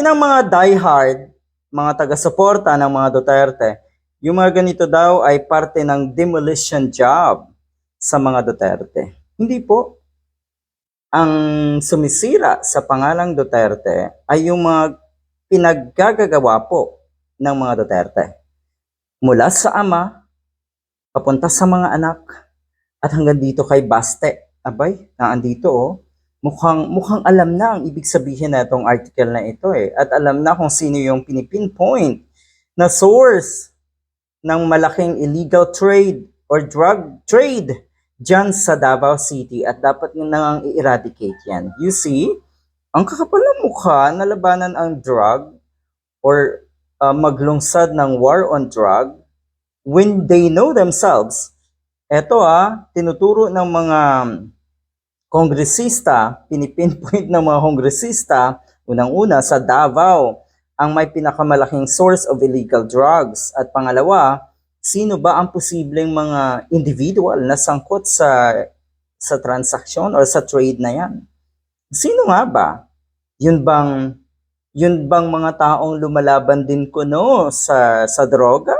Sabi ng mga diehard, mga taga-suporta ng mga Duterte, yung mga ganito daw ay parte ng demolition job sa mga Duterte. Hindi po. Ang sumisira sa pangalang Duterte ay yung mga pinaggagagawa po ng mga Duterte. Mula sa ama, papunta sa mga anak, at hanggang dito kay Baste. Abay, naandito oh. Mukhang, mukhang alam na ang ibig sabihin na itong article na ito eh. At alam na kung sino yung pinipinpoint na source ng malaking illegal trade or drug trade dyan sa Davao City at dapat nyo nang i-eradicate yan. You see, ang kakapal ng mukha na labanan ang drug or uh, maglungsad ng war on drug when they know themselves. Eto ah, tinuturo ng mga kongresista, pinipinpoint ng mga kongresista, unang-una sa Davao, ang may pinakamalaking source of illegal drugs. At pangalawa, sino ba ang posibleng mga individual na sangkot sa sa transaksyon or sa trade na yan? Sino nga ba? Yun bang yun bang mga taong lumalaban din ko no sa sa droga?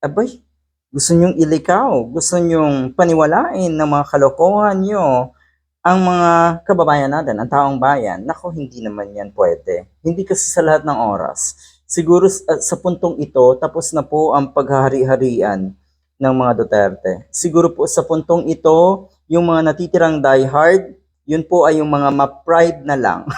Abay, gusto nyong ilikaw, gusto nyong paniwalain ng mga kalokohan nyo ang mga kababayan natin, ang taong bayan. Nako, hindi naman yan pwede. Hindi kasi sa lahat ng oras. Siguro sa puntong ito, tapos na po ang paghahari-harian ng mga Duterte. Siguro po sa puntong ito, yung mga natitirang diehard, yun po ay yung mga ma-pride na lang.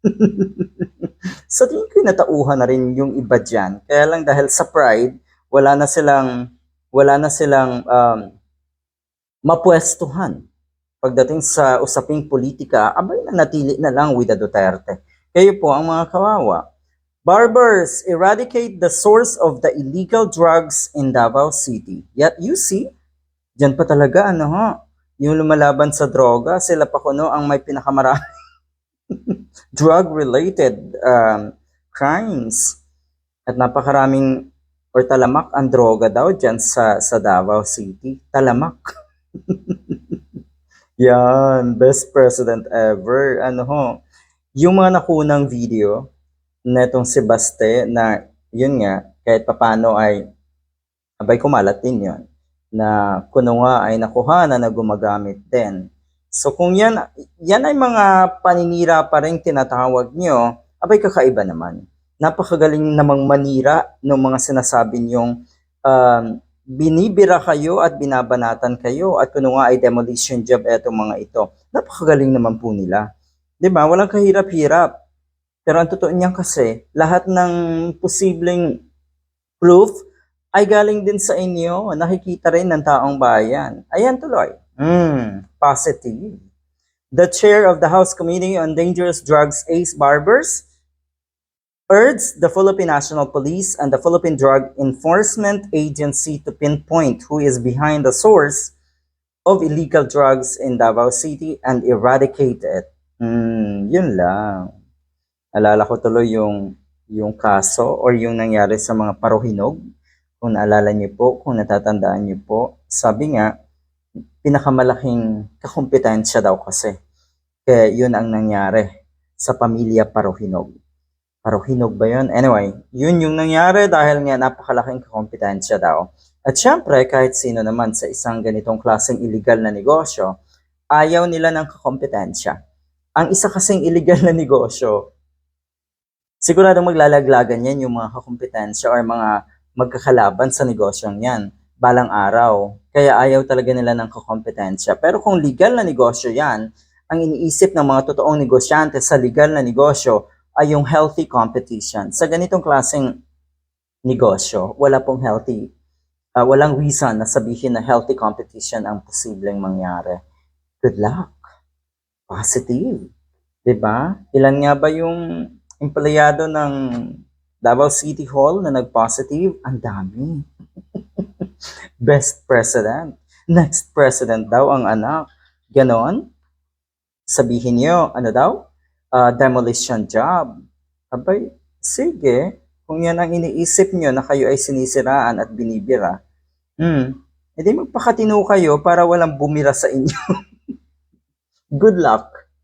sa tingin ko natauhan na rin yung iba dyan. Kaya lang dahil sa pride, wala na silang wala na silang um, mapwestuhan. Pagdating sa usaping politika, abay na natili na lang with the Duterte. Kayo po ang mga kawawa. Barbers, eradicate the source of the illegal drugs in Davao City. Yet you see, dyan pa talaga ano ha, yung lumalaban sa droga, sila pa kuno ang may pinakamarami drug-related um, crimes. At napakaraming or talamak ang droga daw dyan sa, sa Davao City. Talamak. Yan, best president ever. Ano ho, yung mga nakunang video na itong si Baste na yun nga, kahit papano ay abay kumalat din yun na kuno nga ay nakuha na na gumagamit din. So kung yan, yan ay mga paninira pa rin tinatawag nyo, abay kakaiba naman napakagaling namang manira ng mga sinasabi niyong um, binibira kayo at binabanatan kayo at kuno nga ay demolition job etong mga ito. Napakagaling naman po nila. 'Di ba? Walang kahirap-hirap. Pero ang totoo niyan kasi, lahat ng posibleng proof ay galing din sa inyo. Nakikita rin ng taong bayan. Ayan tuloy. Hmm, positive. The chair of the House Committee on Dangerous Drugs, Ace Barbers, urged the Philippine National Police and the Philippine Drug Enforcement Agency to pinpoint who is behind the source of illegal drugs in Davao City and eradicate it. Hmm, yun lang. Alala ko tuloy yung, yung kaso or yung nangyari sa mga paruhinog. Kung naalala niyo po, kung natatandaan niyo po, sabi nga, pinakamalaking kakumpetensya daw kasi. Kaya yun ang nangyari sa pamilya paruhinog. Paruhinog ba yun? Anyway, yun yung nangyari dahil nga napakalaking kompetensya daw. At syempre, kahit sino naman sa isang ganitong klaseng illegal na negosyo, ayaw nila ng kakompetensya. Ang isa kasing illegal na negosyo, sigurado maglalaglagan yan yung mga kakompetensya or mga magkakalaban sa negosyong yan balang araw. Kaya ayaw talaga nila ng kakompetensya. Pero kung legal na negosyo yan, ang iniisip ng mga totoong negosyante sa legal na negosyo ay yung healthy competition. Sa ganitong klaseng negosyo, wala pong healthy, uh, walang reason na sabihin na healthy competition ang posibleng mangyari. Good luck. Positive. ba? Ilan nga ba yung empleyado ng Davao City Hall na nag-positive? Ang dami. Best president. Next president daw ang anak. Ganon? Sabihin niyo, ano daw? Uh, demolition job. Abay, sige, kung yan ang iniisip nyo na kayo ay sinisiraan at binibira, hmm, edi magpakatino kayo para walang bumira sa inyo. Good luck.